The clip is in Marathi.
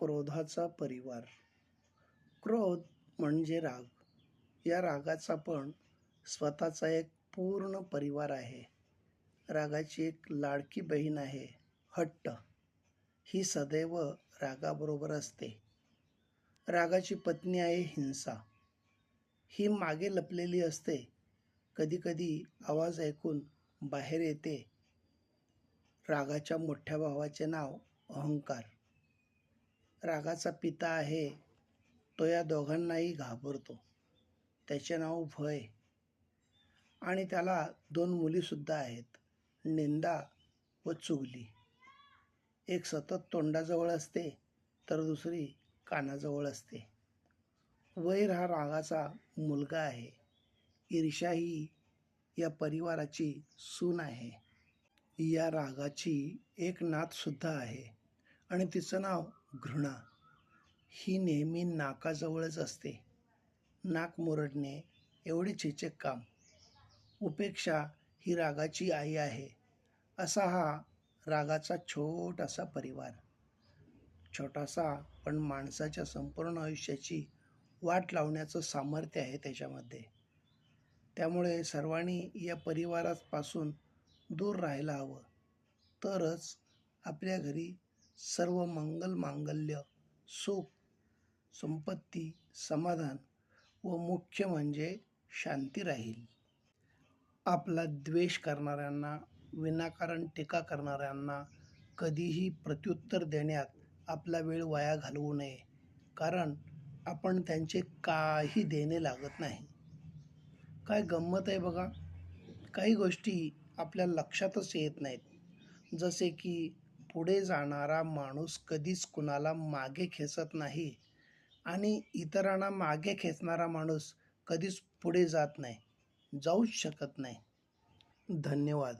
क्रोधाचा परिवार. क्रोध म्हणजे राग. या रागाचा पण स्वतःचा एक पूर्ण परिवार आहे. रागाची एक लाडकी बहीण आहे हट्ट. ही सदैव रागाबरोबर असते. रागाची पत्नी आहे हिंसा. ही मागे लपलेली असते. कधीकधी आवाज ऐकून बाहेर येते. रागाच्या मोठ्या भावाचे नाव अहंकार. रागाचा पिता आहे तो या दोघांनाही घाबरतो. त्याचे नाव भय. आणि त्याला दोन मुलीसुद्धा आहेत निंदा व चुगली. एक सतत तोंडाजवळ असते तर दुसरी कानाजवळ असते. वैर हा रागाचा मुलगा आहे. ईर्षा ही या परिवाराची सून आहे. या रागाची एक नातसुद्धा आहे. आणि तिचं नाव घृणा. ही नेहमी नाकाजवळच असते. नाक मुरडणे एवढे चेचक काम. उपेक्षा ही रागाची आई आहे. असा हा रागाचा छोटासा परिवार. छोटासा पण माणसाच्या संपूर्ण आयुष्याची वाट लावण्याचं सामर्थ्य आहे त्याच्यामध्ये. त्यामुळे सर्वांनी या परिवारापासून दूर राहायला हवं. तरच आपल्या घरी सर्व मंगल मांगल्य सुख संपत्ती समाधान व मुख्य म्हणजे शांती राहील. आपला द्वेष करणाऱ्यांना विनाकारण टीका करणाऱ्यांना कधीही प्रत्युत्तर देण्यात आपला वेळ वाया घालवू नये कारण आपण त्यांचे काही देणे लागत नाही. काय गंमत आहे बघा? काही गोष्टी आपल्या लक्षातच येत नाहीत. जसे की पुढे जाणारा माणूस कधीच कुणाला मागे खेचत नाही. आणि इतरांना मागे खेचणारा माणूस कधीच पुढे जात नाही जाऊच शकत नाही. धन्यवाद.